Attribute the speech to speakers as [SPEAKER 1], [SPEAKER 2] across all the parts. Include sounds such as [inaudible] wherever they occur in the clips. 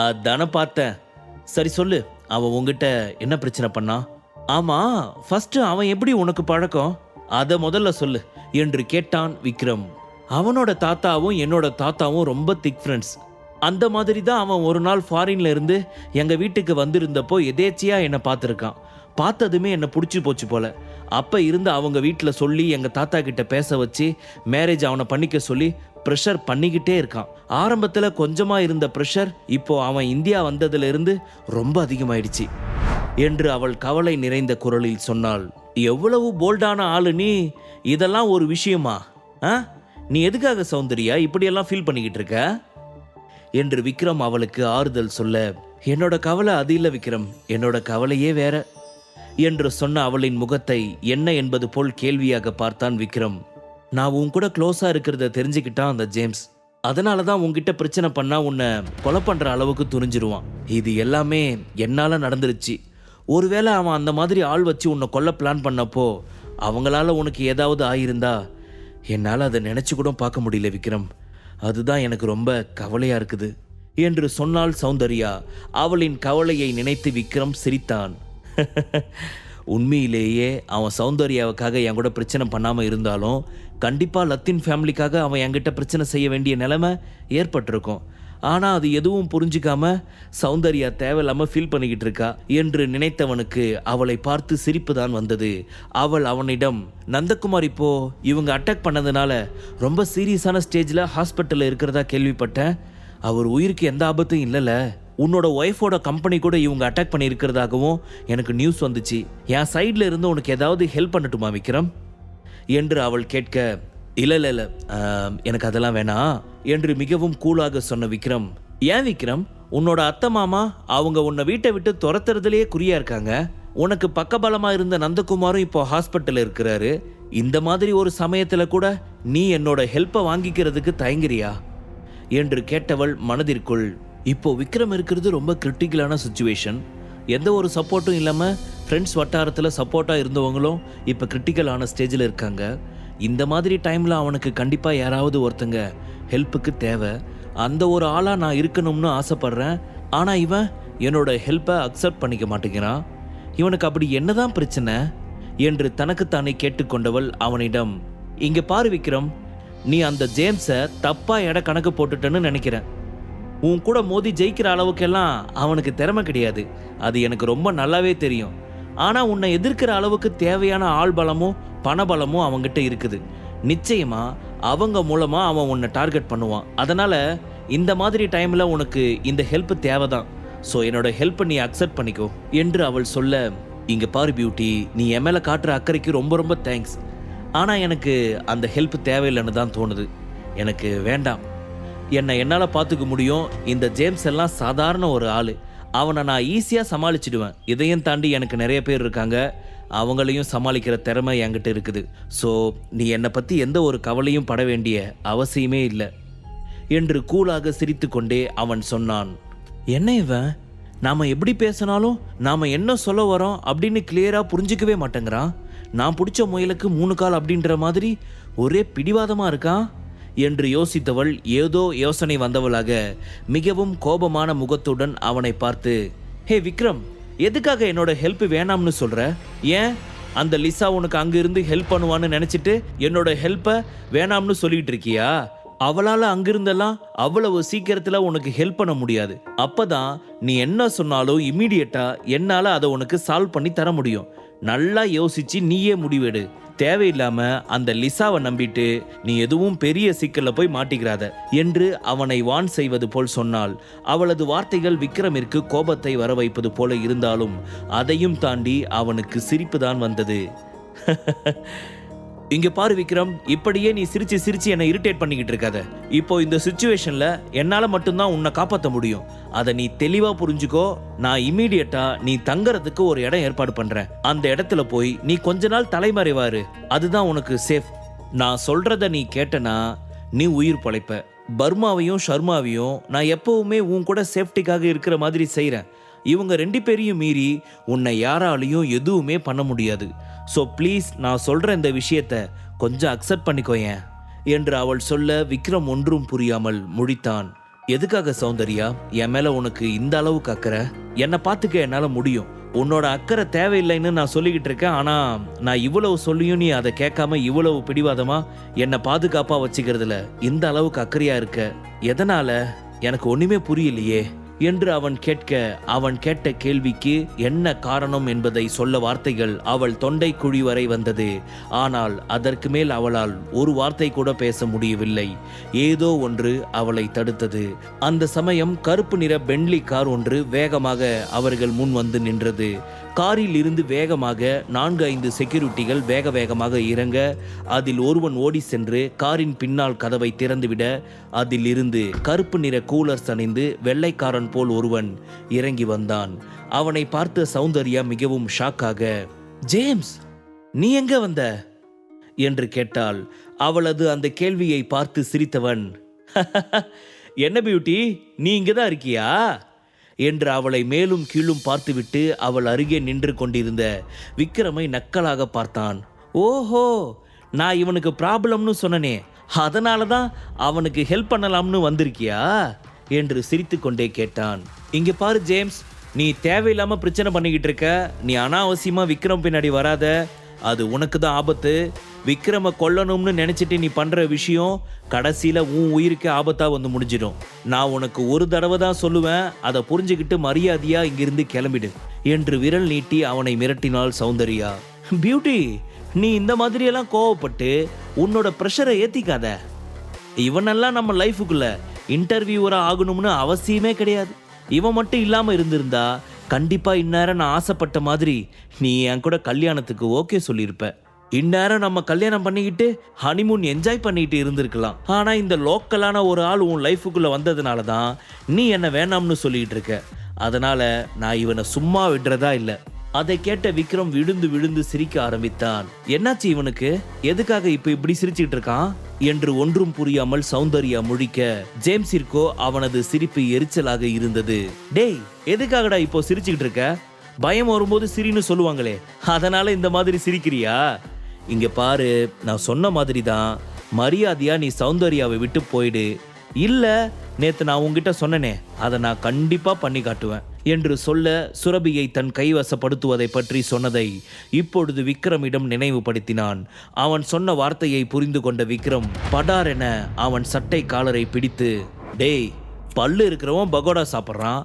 [SPEAKER 1] அதானே பார்த்தேன். சரி சொல்லு அவன் உங்ககிட்ட என்ன பிரச்சனை பண்ணா? ஆமா ஃபர்ஸ்ட் அவன் எப்படி உனக்கு பழக்கம்? அதை முதல்ல சொல்லு என்று கேட்டான் விக்ரம். அவனோட தாத்தாவும் என்னோட தாத்தாவும் ரொம்ப திக் ஃப்ரெண்ட்ஸ் அந்த மாதிரி தான் அவன் ஒரு நாள் ஃபாரின்ல இருந்து எங்க வீட்டுக்கு வந்திருந்தப்போ எதேச்சியா என்னை பார்த்துருக்கான். பார்த்ததுமே என்னை பிடிச்சி போச்சு போல. அப்போ இருந்து அவங்க வீட்டில் சொல்லி எங்கள் தாத்தா கிட்ட பேச வச்சு மேரேஜ் அவனை பண்ணிக்க சொல்லி ப்ரெஷர் பண்ணிக்கிட்டே இருக்கான். ஆரம்பத்தில் கொஞ்சமாக இருந்த ப்ரெஷர் இப்போ அவன் இந்தியா வந்ததுலேருந்து ரொம்ப அதிகமாயிடுச்சு. என்று அவள் கவலை நிறைந்த குரலில் சொன்னாள் எவ்வளவு போல்டான ஆளு நீ. இதெல்லாம் ஒரு விஷயமா? ஆ? நீ எதுக்காக சௌந்தர்யா? இப்படியெல்லாம் ஃபீல் பண்ணிக்கிட்டு இருக்க? என்று விக்ரம் அவளுக்கு ஆறுதல் சொல்ல என்னோட கவலை அது இல்லை விக்ரம். என்னோட கவலையே வேற. என்று சொன்ன அவளின் முகத்தை என்ன என்பது போல் கேள்வியாக பார்த்தான் விக்ரம். நான் உன் கூட க்ளோஸா இருக்கிறத தெரிஞ்சுக்கிட்டான் அந்த ஜேம்ஸ். அதனால தான் உன்கிட்ட பிரச்சனை பண்ணா உன்னை கொலை பண்ற அளவுக்கு துணிஞ்சிருவான். இது எல்லாமே என்னால நடந்துருச்சு. ஒருவேளை அவன் அந்த மாதிரி ஆள் வச்சு உன்னை கொல்ல பிளான் பண்ணப்போ அவங்களால உனக்கு ஏதாவது ஆயிருந்தா என்னால் அதை நினைச்சு கூட பார்க்க முடியல விக்ரம். அதுதான் எனக்கு ரொம்ப கவலையா இருக்குது. என்று சொன்னாள் சௌந்தர்யா அவளின் கவலையை நினைத்து விக்ரம் சிரித்தான். [laughs] உண்மையிலேயே அவன் சௌந்தர்யாவுக்காக என் கூட பிரச்சனை பண்ணாமல் இருந்தாலும் கண்டிப்பாக லத்தின் ஃபேமிலிக்காக அவன் என்கிட்ட பிரச்சனை செய்ய வேண்டிய நிலைமை ஏற்பட்டிருக்கும். ஆனால் அது எதுவும் புரிஞ்சிக்காம சௌந்தர்யா தேவையில்லாமல் ஃபீல் பண்ணிக்கிட்டு இருக்கா என்று நினைத்தவனுக்கு அவளை பார்த்து சிரிப்பு தான் வந்தது. அவள் அவனிடம் நந்தகுமார் இப்போ இவங்க அட்டாக் பண்ணதுனால ரொம்ப சீரியஸான ஸ்டேஜில் ஹாஸ்பிட்டலில் இருக்கிறதா கேள்விப்பட்டேன். அவர் உயிருக்கு எந்த ஆபத்தும் இல்லைல்ல உன்னோட ஒய்ஃபோட கம்பெனி கூட இவங்க அட்டாக் பண்ணியிருக்கிறதாகவும் எனக்கு நியூஸ் வந்துச்சு. என் சைடில் இருந்து உனக்கு ஏதாவது ஹெல்ப் பண்ணட்டுமா விக்ரம்? என்று அவள் கேட்க இல்லை இல்லை இல்லை. எனக்கு அதெல்லாம் வேணாம் என்று மிகவும் கூலாக சொன்ன விக்ரம். ஏன் விக்ரம்? உன்னோட அத்தை மாமா அவங்க உன்னை வீட்டை விட்டு துரத்துறதுலேயே குறியா இருக்காங்க. உனக்கு பக்கபலமாக இருந்த நந்தகுமாரும் இப்போ ஹாஸ்பிட்டல் இருக்கிறாரு. இந்த மாதிரி ஒரு சமயத்தில் கூட நீ என்னோட ஹெல்ப்பை வாங்கிக்கிறதுக்கு தயங்குறியா? என்று கேட்டவள் மனதிற்குள் இப்போ விக்ரம் இருக்கிறது ரொம்ப கிரிட்டிக்கலான சுச்சுவேஷன் எந்த ஒரு சப்போர்ட்டும் இல்லாமல் ஃப்ரெண்ட்ஸ் வட்டாரத்தில் சப்போர்ட்டாக இருந்தவங்களும் இப்போ கிரிட்டிக்கலான ஸ்டேஜில் இருக்காங்க. இந்த மாதிரி டைமில் அவனுக்கு கண்டிப்பாக யாராவது ஒருத்தங்க ஹெல்ப்புக்கு தேவை. அந்த ஒரு ஆளாக நான் இருக்கணும்னு ஆசைப்பட்றேன். ஆனால் இவன் என்னோட ஹெல்ப்பை அக்செப்ட் பண்ணிக்க மாட்டேங்கிறான். இவனுக்கு அப்படி என்னதான் பிரச்சனை? என்று தனக்குத்தானே கேட்டுக்கொண்டவள் அவனிடம் இங்கே பாரு விக்ரம் நீ அந்த ஜேம்ஸை தப்பாக எடை கணக்கு போட்டுட்டேன்னு நினைக்கிறேன். உன் கூட மோதி ஜெயிக்கிற அளவுக்கெல்லாம் அவனுக்கு திறமை கிடையாது. அது எனக்கு ரொம்ப நல்லாவே தெரியும். ஆனா உன்னை எதிர்க்கிற அளவுக்கு தேவையான ஆள் பலமும் பணபலமும் அவங்கிட்ட இருக்குது. நிச்சயமா அவங்க மூலமா அவன் உன்னை டார்கெட் பண்ணுவான். அதனால இந்த மாதிரி டைம்ல உனக்கு இந்த ஹெல்ப் தேவைதான். ஸோ என்னோட ஹெல்ப்பை நீ அக்செப்ட் பண்ணிக்கோ என்று அவள் சொல்ல இங்க பாரு பியூட்டி நீ என் மேலே காட்டுற அக்கறைக்கு ரொம்ப ரொம்ப தேங்க்ஸ். ஆனா எனக்கு அந்த ஹெல்ப் தேவையில்லைன்னு தான் தோணுது. எனக்கு வேண்டாம். என்னை என்னால் பார்த்துக்க முடியும். இந்த ஜேம்ஸ் எல்லாம் சாதாரண ஒரு ஆள். அவனை நான் ஈஸியாக சமாளிச்சிடுவேன். இதையும் தாண்டி எனக்கு நிறைய பேர் இருக்காங்க. அவங்களையும் சமாளிக்கிற திறமை என்கிட்ட இருக்குது. ஸோ நீ என்னை பற்றி எந்த ஒரு கவலையும் பட வேண்டிய அவசியமே இல்லை. என்று கூலாக சிரித்துக்கொண்டே அவன் சொன்னான். என்ன இவன்? நாம் எப்படி பேசினாலும் நாம் என்ன சொல்ல வரோம் அப்படின்னு கிளியராக புரிஞ்சுக்கவே மாட்டேங்கிறான். நான் பிடிச்ச முயலுக்கு மூணு கால் அப்படின்ற மாதிரி ஒரே பிடிவாதமாக இருக்கான்? என்று யோசித்தவள் ஏதோ யோசனை வந்தவளாக மிகவும் கோபமான முகத்துடன் அவனை பார்த்து ஹே விக்ரம் எதுக்காக என்னோட ஹெல்ப் வேணாம்னு சொல்ற? ஏன்? அந்த லிசா உனக்கு அங்கிருந்து ஹெல்ப் பண்ணுவான்னு நினைச்சிட்டு என்னோட ஹெல்ப்பை வேணாம்னு சொல்லிட்டு இருக்கியா? அவளால அங்கிருந்தெல்லாம் அவ்வளவு சீக்கிரத்துல உனக்கு ஹெல்ப் பண்ண முடியாது. அப்பதான் நீ என்ன சொன்னாலும் இம்மீடியட்டாக என்னால அதை உனக்கு சால்வ் பண்ணி தர முடியும். நல்லா யோசிச்சு நீயே முடிவெடு. தேவையில்லாம அந்த லிசாவை நம்பிட்டு நீ எதுவும் பெரிய சிக்கல்ல போய் மாட்டிக்கிறாத என்று அவனை வான் செய்வது போல் சொன்னாள். அவளது வார்த்தைகள் விக்ரமிற்கு கோபத்தை வர வைப்பது போல இருந்தாலும் அதையும் தாண்டி அவனுக்கு சிரிப்புதான் வந்தது. [laughs] இங்க பாரு விக்ரம் இப்படியே நீ சிரிச்சு சிரிச்சு என்னை இரிட்டேட் பண்ணிக்கிட்டு இருக்காத. இப்போ இந்த சுச்சுவேஷன்ல என்னால மட்டும்தான் உன்னை காப்பாற்ற முடியும். அதை நீ தெளிவா புரிஞ்சுக்கோ. நான் இம்மீடியட்டா நீ தங்கறதுக்கு ஒரு இடம் ஏற்பாடு பண்றேன். அந்த இடத்துல போய் நீ கொஞ்ச நாள் தலைமறைவாரு. அதுதான் உனக்கு சேஃப் நான் சொல்றத நீ கேட்டனா நீ உயிர் பழைப்ப. பர்மாவையும் ஷர்மாவையும் நான் எப்பவுமே உன் கூட சேஃப்டிக்காக இருக்கிற மாதிரி செய்கிறேன் இவங்க ரெண்டு பேரையும் மீறி உன்னை யாராலையும் எதுவுமே பண்ண முடியாது. ஸோ ப்ளீஸ் நான் சொல்கிற இந்த விஷயத்த கொஞ்சம் அக்செப்ட் பண்ணிக்கோயேன் என்று அவள் சொல்ல விக்ரம் ஒன்றும் புரியாமல் முடித்தான் எதுக்காக சௌந்தர்யா? என் மேலே உனக்கு இந்த அளவுக்கு அக்கறை? என்னை பார்த்துக்க என்னால் முடியும். உன்னோட அக்கறை தேவையில்லைன்னு நான் சொல்லிக்கிட்டு இருக்கேன். ஆனால் நான் இவ்வளவு சொல்லியும் நீ அதை கேட்காம இவ்வளவு பிடிவாதமாக என்னை பாதுகாப்பாக வச்சுக்கிறதுல இந்த அளவுக்கு அக்கறையாக இருக்க? எதனால்? எனக்கு ஒன்றுமே புரியலையே. என்று அவன் கேட்க அவன் கேட்ட கேள்விக்கு என்ன காரணம் என்பதை சொல்ல வார்த்தைகள் அவள் தொண்டை குழி வரை வந்தது. ஆனால் அதற்கு மேல் அவளால் ஒரு வார்த்தை கூட பேச முடியவில்லை. ஏதோ ஒன்று அவளை தடுத்தது. அந்த சமயம் கருப்பு நிற பென்லி கார் ஒன்று வேகமாக அவர்கள் முன் வந்து நின்றது. காரில் இருந்து வேகமாக நான்கு ஐந்து செக்யூரிட்டிகள் வேக வேகமாக இறங்க அதில் ஒருவன் ஓடி சென்று காரின் பின்னால் கதவை திறந்துவிட அதில் இருந்து கருப்பு நிற கூலர்ஸ் அணிந்து வெள்ளைக்காரன் போல் ஒருவன் இறங்கி வந்தான். அவனை பார்த்த சௌந்தர்யா மிகவும் ஷாக்காக ஜேம்ஸ் நீ எங்க வந்த? என்று கேட்டாள். அவளது அந்த கேள்வியை பார்த்து சிரித்தவன் என்ன பியூட்டி நீ இங்கே தான் இருக்கியா? என்று அவளை மேலும் கீழும் பார்த்துவிட்டு அவள் அருகே நின்று கொண்டிருந்த விக்ரமை நக்கலாக பார்த்தான். ஓஹோ நான் இவனுக்கு ப்ராப்ளம்னு சொன்னனே அதனால தான் அவனுக்கு ஹெல்ப் பண்ணலாம்னு வந்திருக்கியா? என்று சிரித்துக்கொண்டே கேட்டான். இங்கே பாரு ஜேம்ஸ் நீ தேவையில்லாமல் பிரச்சனை பண்ணிக்கிட்டு இருக்க. நீ அனாவசியமாக விக்ரம் பின்னாடி வராத. அது உனக்கு தான் ஆபத்து. விக்ரம கொல்லணும்னு நினைச்சிட்டு நீ பண்ற விஷயம் கடைசியில உன் உயிருக்கு ஆபத்தா வந்து முடிஞ்சிடும். நான் உனக்கு ஒரு தடவை தான் சொல்லுவேன் அதை புரிஞ்சுக்கிட்டு மரியாதையா இங்கிருந்து கிளம்பிடு. என்று விரல் நீட்டி அவனை மிரட்டினாள் சௌந்தர்யா பியூட்டி நீ இந்த மாதிரியெல்லாம் கோவப்பட்டு உன்னோட ப்ரெஷரை ஏத்திக்காத. இவனெல்லாம் நம்ம லைஃபுக்குள்ள இன்டர்வியூவராக ஆகணும்னு அவசியமே கிடையாது. இவன் மட்டும் இல்லாம இருந்திருந்தா கண்டிப்பா இந்நேரம் நான் ஆசைப்பட்ட மாதிரி நீ என் கூட கல்யாணத்துக்கு ஓகே சொல்லியிருப்ப. இந்நேரம் நம்ம கல்யாணம் பண்ணிக்கிட்டு ஹனிமூன் என்ஜாய் பண்ணிட்டு இருந்திருக்கலாம். ஆனா இந்த லோக்கலான ஒரு ஆள் உன் லைஃபுக்குள்ள வந்ததுனால தான் நீ என்ன வேணாம்னு சொல்லிட்டு இருக்க. அதனால நான் இவனை சும்மா விடுறதா இல்லை. அதை கேட்ட விக்ரம் விழுந்து விழுந்து சிரிக்க ஆரம்பித்தான். என்னாச்சு இவனுக்கு? எதுக்காக இப்ப இப்படி சிரிச்சிட்டு இருக்கான்? என்று ஒன்றும் புரியாமல் சௌந்தர்யா முழிக்க ஜேம்ஸிற்கோ அவனது சிரிப்பு எரிச்சலாக இருந்தது. டேய் எதுக்காகடா இப்போ சிரிச்சுக்கிட்டு இருக்க? பயம் வரும்போது சிரின்னு சொல்லுவாங்களே. அதனால இந்த மாதிரி சிரிக்கிறியா? இங்க பாரு நான் சொன்ன மாதிரி தான் மரியாதையா நீ சௌந்தர்யாவை விட்டு போயிடு. இல்ல நேத்து நான் உங்ககிட்ட சொன்னனே அதை நான் கண்டிப்பா பண்ணி காட்டுவேன் என்று சொல்ல சுரபியை தன் கைவசப்படுத்துவதை பற்றி சொன்னதை இப்பொழுது விக்ரமிடம் நினைவுபடுத்தினான். அவன் சொன்ன வார்த்தையை புரிந்து கொண்ட விக்ரம் படார் என அவன் சட்டை காலரை பிடித்து டேய் பல்லு இருக்கிறவன் பகோடா சாப்பிட்றான்.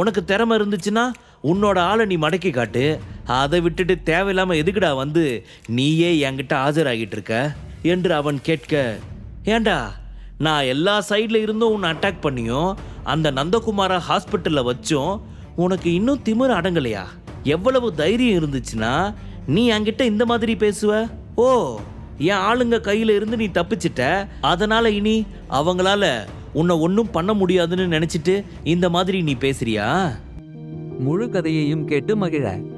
[SPEAKER 1] உனக்கு திறமை இருந்துச்சுன்னா உன்னோட ஆளை நீ மடக்கி காட்டு. அதை விட்டுட்டு தேவையில்லாமல் எதுக்குடா வந்து நீயே என்கிட்ட ஆஜராகிட்டு இருக்க என்று அவன் கேட்க ஏண்டா நான் எல்லா சைடில் இருந்தும் உன்னை அட்டாக் பண்ணியும் அந்த நந்தகுமாரை ஹாஸ்பிட்டலில் வச்சும் உனக்கு இன்னும் திமிர் அடங்கலையா? எவ்வளவு தைரியம் இருந்துச்சுன்னா நீ என்கிட்ட இந்த மாதிரி பேசுவ? ஓ என் ஆளுங்க கையில இருந்து நீ தப்பிச்சிட்ட. அதனால இனி அவங்களால உன்னை ஒன்றும் பண்ண முடியாதுன்னு நினைச்சிட்டு இந்த மாதிரி நீ பேசுறியா?
[SPEAKER 2] முழு கதையையும் கேட்டு மகிழ.